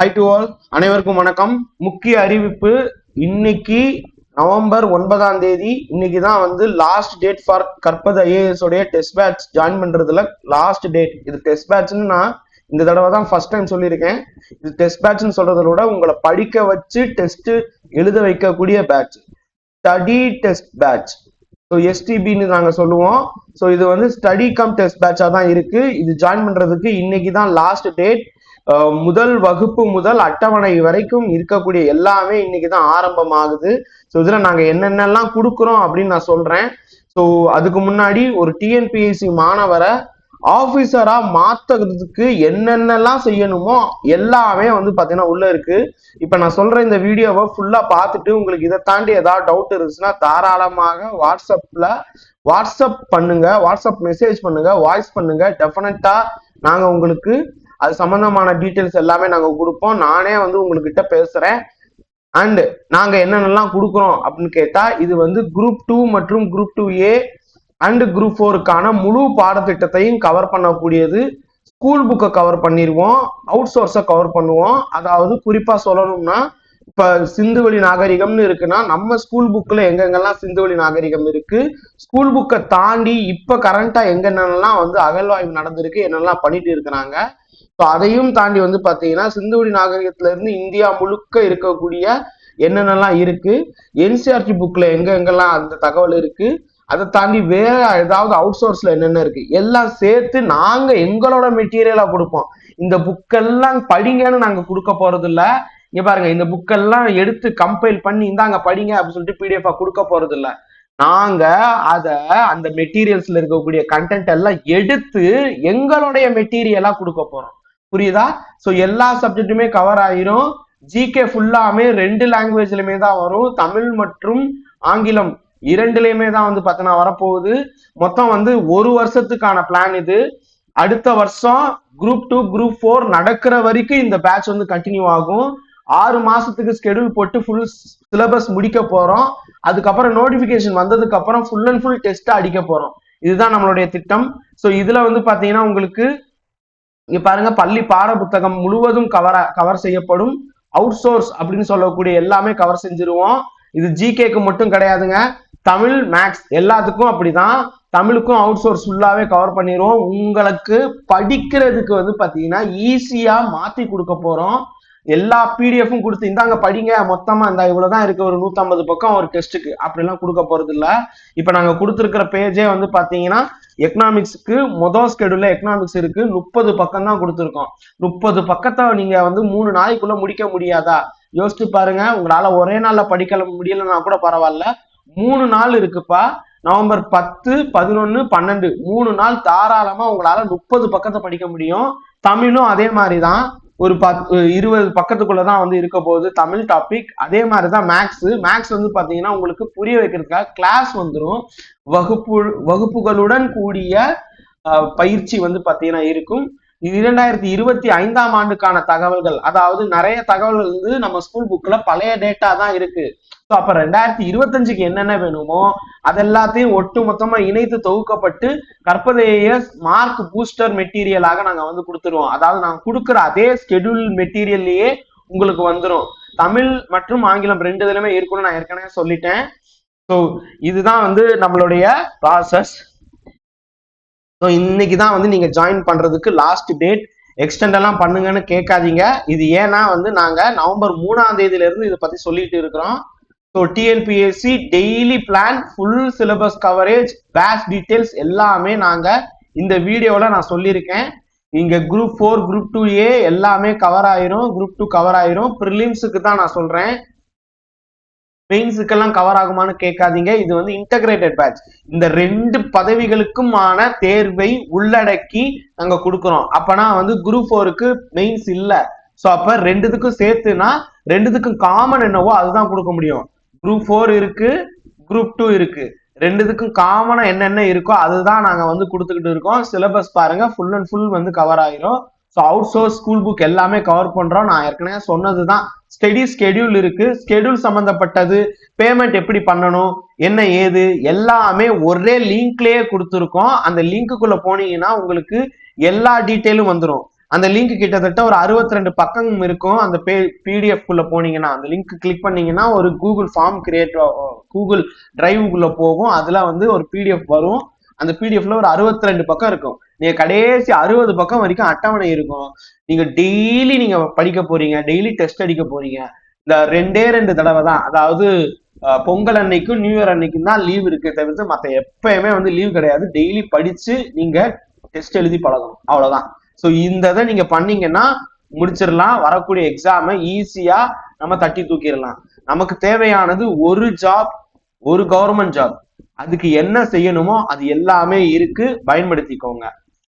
High to all அனைவருக்கும் வணக்கம். முக்கிய அறிவிப்பு இன்னைக்கு நவம்பர் ஒன்பதாம் தேதி இன்னைக்கு தான் வந்து லாஸ்ட் டேட் ஃபார் கற்பது ஐஏஎஸ் உடைய டெஸ்ட் பேட்ச் ஜாயின் பண்றதுல லாஸ்ட் டேட் இது டெஸ்ட் பேட்ச்னு நான் இந்த தடவை தான் ஃபர்ஸ்ட் டைம் சொல்லியிருக்கேன். இது டெஸ்ட் பேட்ச்னு சொல்றதை விட உங்களை படிக்க வச்சு டெஸ்ட் எழுத வைக்கக்கூடிய batch study test batch so எஸ்டிபின்னு நாங்கள் சொல்லுவோம். ஸோ இது வந்து ஸ்டடி கம் டெஸ்ட் பேட்சாக தான் இருக்கு. இது ஜாயின் பண்றதுக்கு இன்னைக்கு தான் லாஸ்ட் டேட் முதல் வகுப்பு முதல் அட்டவணை வரைக்கும் இருக்கக்கூடிய எல்லாமே இன்னைக்கு தான் ஆரம்பமாகுது. ஸோ இதில் நாங்கள் என்னென்னலாம் கொடுக்குறோம் அப்படின்னு நான் சொல்றேன். ஸோ அதுக்கு முன்னாடி ஒரு டிஎன்பிஎஸ்சி மாணவரை ஆபீசரா மாத்துறதுக்கு என்னென்னலாம் செய்யணுமோ எல்லாமே வந்து பாத்தீங்கன்னா உள்ள இருக்கு. இப்ப நான் சொல்ற இந்த வீடியோவை ஃபுல்லா பார்த்துட்டு உங்களுக்கு இதை தாண்டி ஏதாவது டவுட் இருந்துச்சுன்னா தாராளமாக வாட்ஸ்அப்ல வாட்ஸ்அப் பண்ணுங்க வாட்ஸ்அப் மெசேஜ் பண்ணுங்க வாய்ஸ் பண்ணுங்க. டெஃபினட்டா நாங்க உங்களுக்கு அது சம்பந்தமான டீட்டெயில்ஸ் எல்லாமே நாங்கள் கொடுப்போம். நானே வந்து உங்ககிட்ட பேசுறேன். அண்டு நாங்கள் என்னென்னலாம் கொடுக்குறோம் அப்படின்னு கேட்டால் இது வந்து குரூப் டூ மற்றும் group two A and group ஃபோருக்கான முழு பாடத்திட்டத்தையும் கவர் பண்ணக்கூடியது. ஸ்கூல் புக்கை கவர் பண்ணிடுவோம் அவுட் சோர்ஸை கவர் பண்ணுவோம். அதாவது குறிப்பாக சொல்லணும்னா இப்போ சிந்துவெளி நாகரிகம்னு இருக்குன்னா நம்ம ஸ்கூல் புக்கில் எங்கெங்கெல்லாம் சிந்துவெளி நாகரிகம் இருக்கு ஸ்கூல் புக்கை தாண்டி இப்போ கரண்ட்டாக எங்கென்னலாம் வந்து அகழ்வாய்வு நடந்திருக்கு என்னெல்லாம் பண்ணிட்டு இருக்கிறாங்க ஸோ அதையும் தாண்டி வந்து பார்த்தீங்கன்னா சிந்துவெளி நாகரிகத்துல இருந்து இந்தியா முழுக்க இருக்கக்கூடிய என்னென்னலாம் இருக்கு? என்சிஆர்டி புக்ல எங்க எங்கெல்லாம் அந்த தகவல் இருக்கு? அதை தாண்டி வேற ஏதாவது அவுட் சோர்ஸ்ல என்னென்ன இருக்கு? எல்லாம் சேர்த்து நாங்க எங்களோட மெட்டீரியலா கொடுப்போம். இந்த புக்கெல்லாம் படிங்கன்னு நாங்க கொடுக்க போறது இல்ல இங்க பாருங்க இந்த புக்கெல்லாம் எடுத்து கம்பைல் பண்ணி இந்தாங்க படிங்க அப்படின்னு சொல்லிட்டு பிடிஎஃப் கொடுக்க போறது இல்லை நாங்க அத அந்த மெட்டீரியல்ஸ்ல இருக்கக்கூடிய கண்டென்ட் எல்லாம் எடுத்து எங்களுடைய மெட்டீரியலா கொடுக்க போறோம். புரியுதா? சோ எல்லா சப்ஜெக்ட்டுமே கவர் ஆயிரும். ஜிகே ஃபுல்லாமே ரெண்டு லாங்குவேஜ்லயுமே தான் வரும். தமிழ் மற்றும் ஆங்கிலம் இரண்டுலயுமே தான் வந்து பார்த்தோன்னா வரப்போகுது. மொத்தம் வந்து ஒரு வருஷத்துக்கான பிளான் இது. அடுத்த வருஷம் குரூப் டூ குரூப் ஃபோர் நடக்கிற வரைக்கும் இந்த பேட்ச் வந்து கண்டினியூ ஆகும். ஆறு மாசத்துக்கு ஸ்கெடியூல் போட்டு ஃபுல் சிலபஸ் முடிக்க போறோம். அதுக்கப்புறம் நோட்டிபிகேஷன் வந்ததுக்கு அப்புறம் ஃபுல் அண்ட் ஃபுல் டெஸ்ட் அடிக்க போறோம். இதுதான் நம்மளுடைய திட்டம். ஸோ இதுல வந்து பாத்தீங்கன்னா உங்களுக்கு இங்க பாருங்க பள்ளி பாட புத்தகம் முழுவதும் கவர கவர் செய்யப்படும். அவுட் சோர்ஸ் அப்படின்னு சொல்லக்கூடிய எல்லாமே கவர் செஞ்சிருவோம். இது ஜிகேக்கு மட்டும் கிடையாதுங்க. தமிழ் மேக்ஸ் எல்லாத்துக்கும் அப்படிதான். தமிழுக்கும் அவுட் சோர்ஸ் ஃபுல்லாவே கவர் பண்ணிடுவோம் உங்களுக்கு படிக்கிறதுக்கு வந்து பாத்தீங்கன்னா ஈஸியா மாத்தி கொடுக்க போறோம். எல்லா பிடிஎஃப்பும் கொடுத்து இந்தாங்க படிங்க மொத்தமா இந்த இவ்வளவுதான் இருக்கு ஒரு நூத்தம்பது பக்கம் ஒரு டெஸ்ட்டுக்கு அப்படிலாம் கொடுக்க போறது இல்ல இப்ப நாங்க கொடுத்துருக்கிற பேஜே வந்து பாத்தீங்கன்னா எக்கனாமிக்ஸ்க்கு மொதல் ஸ்கெடியூல்ல எக்கனாமிக்ஸ் இருக்கு முப்பது பக்கம் தான் கொடுத்துருக்கோம். முப்பது பக்கத்தை நீங்க வந்து மூணு நாளைக்குள்ள முடிக்க முடியாதா? யோசிச்சு பாருங்க உங்களால ஒரே நாள்ல படிக்க முடியலன்னா கூட பரவாயில்ல. மூணு நாள் இருக்குப்பா நவம்பர் பத்து பதினொன்னு பன்னெண்டு. மூணு நாள் தாராளமா உங்களால முப்பது பக்கத்தை படிக்க முடியும். தமிழும் அதே மாதிரிதான். ஒரு பத் இருபது பக்கத்துக்குள்ளதான் வந்து இருக்க போகுது தமிழ் டாபிக் அதே மாதிரிதான் மேக்ஸ் மேக்ஸ் வந்து பாத்தீங்கன்னா உங்களுக்கு புரிய வைக்கிறதுக்காக கிளாஸ் வந்துடும் வகுப்பு வகுப்புகளுடன் கூடிய பயிற்சி வந்து பாத்தீங்கன்னா இருக்கும். இரண்டாயிரத்தி இருபத்தி ஐந்தாம் ஆண்டுக்கான தகவல்கள். அதாவது நிறைய தகவல்கள் வந்து நம்ம ஸ்கூல் புக்ல பழைய டேட்டா தான் இருக்கு. ஸோ அப்ப ரெண்டாயிரத்தி இருபத்தஞ்சுக்கு என்னென்ன வேணுமோ அதெல்லாத்தையும் ஒட்டு மொத்தமா இணைத்து தொகுக்கப்பட்டு கற்பதைய மார்க் பூஸ்டர் மெட்டீரியலாக நாங்க வந்து கொடுத்துருவோம். அதாவது நாங்க கொடுக்குற அதே ஸ்கெடியூல் மெட்டீரியல்லையே உங்களுக்கு வந்துடும் தமிழ் மற்றும் ஆங்கிலம் ரெண்டு இதுலயுமே இருக்கும்னு நான் ஏற்கனவே சொல்லிட்டேன். ஸோ இதுதான் வந்து நம்மளுடைய ப்ராசஸ் ஸோ இன்னைக்கு தான் வந்து நீங்கள் ஜாயின் பண்ணுறதுக்கு லாஸ்ட் டேட் எக்ஸ்டெண்டெல்லாம் பண்ணுங்கன்னு கேட்காதீங்க. இது ஏன்னா வந்து நாங்கள் நவம்பர் மூணாம் தேதியிலேருந்து இதை பற்றி சொல்லிட்டு இருக்கிறோம். So TNPSC daily plan full syllabus coverage batch details எல்லாமே நாங்கள் இந்த வீடியோவில் நான் சொல்லியிருக்கேன். இங்கே group four group two A எல்லாமே கவர் ஆயிரும். குரூப் டூ கவர் ஆயிரும். ப்ரிலிம்ஸுக்கு தான் நான் சொல்கிறேன் மெயின்ஸுக்கெல்லாம் கவர் ஆகுமான்னு கேட்காதீங்க. இது வந்து இன்டகிரேட்டட் பேட்ச் இந்த ரெண்டு பதவிகளுக்குமான தேர்வை உள்ளடக்கி நாங்க கொடுக்குறோம். அப்பனா வந்து குரூப் ஃபோருக்கு மெயின்ஸ் இல்ல. ஸோ அப்ப ரெண்டுத்துக்கும் சேர்த்துனா ரெண்டுத்துக்கும் காமன் என்னவோ அதுதான் கொடுக்க முடியும். குரூப் ஃபோர் இருக்கு குரூப் டூ இருக்கு. ரெண்டுத்துக்கும் காமனா என்னென்ன இருக்கோ அதுதான் நாங்க வந்து கொடுத்துக்கிட்டு இருக்கோம். சிலபஸ் பாருங்க ஃபுல் அண்ட் ஃபுல் வந்து கவர் ஆயிரும். So out source school book எல்லாமே கவர் பண்றோம். நான் ஏற்கனவே சொன்னது தான் ஸ்டடி ஸ்கெடியூல் இருக்கு. ஸ்கெடியூல் சம்பந்தப்பட்டது. பேமெண்ட் எப்படி பண்ணணும்? என்ன ஏது? எல்லாமே ஒரே லிங்க்லயே கொடுத்துருக்கோம். அந்த லிங்க்குள்ள போனீங்கன்னா உங்களுக்கு எல்லா டீட்டெயிலும் வந்துடும் அந்த லிங்க் கிட்டத்தட்ட ஒரு 62 ரெண்டு பக்கம் இருக்கும். அந்த பிடிஎஃப் குள்ள போனீங்கன்னா அந்த லிங்க் கிளிக் பண்ணீங்கன்னா ஒரு கூகுள் ஃபார்ம் கிரியேட் கூகுள் டிரைவுக்குள்ள போகும். அதுல வந்து ஒரு பிடிஎஃப் வரும். அந்த பிடிஎஃப்ல ஒரு 62 ரெண்டு பக்கம் இருக்கும். நீங்க கடைசி அறுபது பக்கம் வரைக்கும் அட்டவணை இருக்கும். நீங்க டெய்லி நீங்க படிக்க போறீங்க டெய்லி டெஸ்ட் அடிக்க போறீங்க. இந்த ரெண்டே ரெண்டு தடவை தான். அதாவது பொங்கல் அன்னைக்கும் நியூ இயர் அன்னைக்கும் தான் லீவ் இருக்கு தவிர்த்து மத்த எப்பயுமே வந்து லீவ் கிடையாது. டெய்லி படிச்சு நீங்க டெஸ்ட் எழுதி பழகணும். அவ்வளவுதான். ஸோ இந்த இதை நீங்க பண்ணீங்கன்னா முடிச்சிடலாம். வரக்கூடிய எக்ஸாமை ஈஸியா நம்ம தட்டி தூக்கிடலாம். நமக்கு தேவையானது ஒரு ஜாப் ஒரு கவர்மெண்ட் ஜாப் அதுக்கு என்ன செய்யணுமோ அது எல்லாமே இருக்கு பயன்படுத்திக்கோங்க.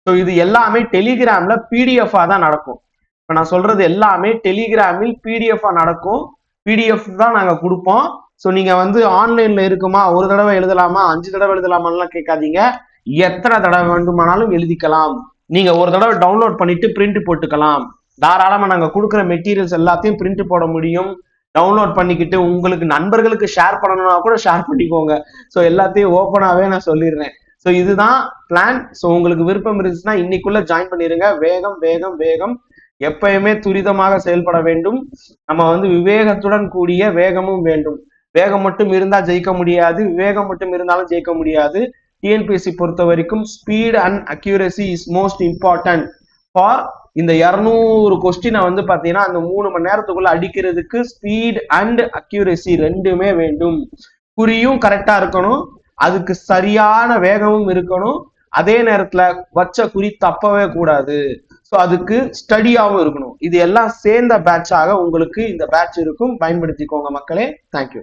ஸோ இது எல்லாமே டெலிகிராம்ல பிடிஎஃபா தான் நடக்கும். இப்போ நான் சொல்றது எல்லாமே டெலிகிராமில் பிடிஎஃபா நடக்கும். பிடிஎஃப் தான் நாங்க கொடுப்போம். ஸோ நீங்க வந்து ஆன்லைன்ல இருக்குமா ஒரு தடவை எழுதலாமா அஞ்சு தடவை எழுதலாமான்லாம் கேட்காதீங்க. எத்தனை தடவை வேண்டுமானாலும் எழுதிக்கலாம். நீங்க ஒரு தடவை டவுன்லோட் பண்ணிட்டு பிரிண்ட் போட்டுக்கலாம். தாராளமா நாங்க கொடுக்குற மெட்டீரியல்ஸ் எல்லாத்தையும் பிரிண்ட் போட முடியும். டவுன்லோட் பண்ணிக்கிட்டு உங்களுக்கு நண்பர்களுக்கு ஷேர் பண்ணணும்னா கூட ஷேர் பண்ணிக்கோங்க. ஸோ எல்லாத்தையும் ஓப்பனாகவே நான் சொல்லிடுறேன். ஸோ இதுதான் பிளான் ஸோ உங்களுக்கு விருப்பம் இருந்துச்சுன்னா இன்னைக்குள்ள ஜாயின் பண்ணிருங்க. வேகம் வேகம் வேகம். எப்பயுமே துரிதமாக செயல்பட வேண்டும். நம்ம வந்து விவேகத்துடன் கூடிய வேகமும் வேண்டும். வேகம் மட்டும் இருந்தா ஜெயிக்க முடியாது. விவேகம் மட்டும் இருந்தாலும் ஜெயிக்க முடியாது. டிஎன்பிஎஸ்சி பொறுத்த வரைக்கும் speed and accuracy is most important for இந்த இரநூறு கொஸ்டினை வந்து பாத்தீங்கன்னா அந்த மூணு மணி நேரத்துக்குள்ள அடிக்கிறதுக்கு ஸ்பீட் அண்ட் அக்யூரசி ரெண்டுமே வேண்டும். குறியும் கரெக்டா இருக்கணும். அதுக்கு சரியான வேகமும் இருக்கணும். அதே நேரத்துல வச்ச குறி தப்பவே கூடாது. ஸோ அதுக்கு ஸ்டடியாகவும் இருக்கணும். இது எல்லாம் சேர்ந்த பேட்சாக உங்களுக்கு இந்த பேட்ச் இருக்கும். பயன்படுத்திக்கோங்க மக்களே. தேங்க்யூ